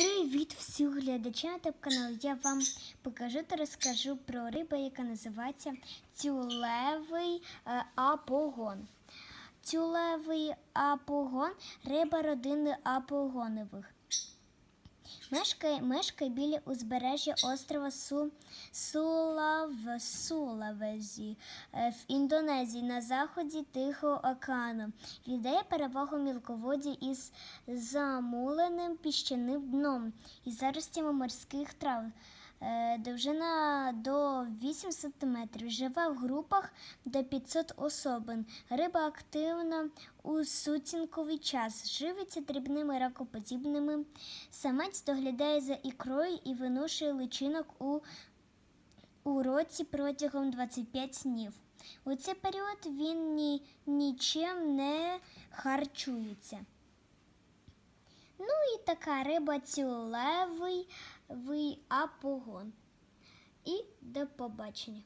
Привіт всім глядачам ютуб каналу. Я вам покажу та розкажу про рибу, яка називається тюлевий е, апогон. Тюлевий апогон риба родини апогонових. Мешкає, мешкає біля узбережжя острова Су, Сулав, Сулавезі е, в Індонезії на заході Тихого океану. Віддає перевагу мілководі із замуленим піщаним дном і заростями морських трав. Е, Довжина до 8 см. Живе в групах до 500 особин. Риба активна у сутінковий час. Живиться дрібними ракоподібними. Самець доглядає за ікрою і виношує личинок у, у році протягом 25 днів. У цей період він ні, нічим не харчується. Ну і така риба цілевий апогон. До побачення.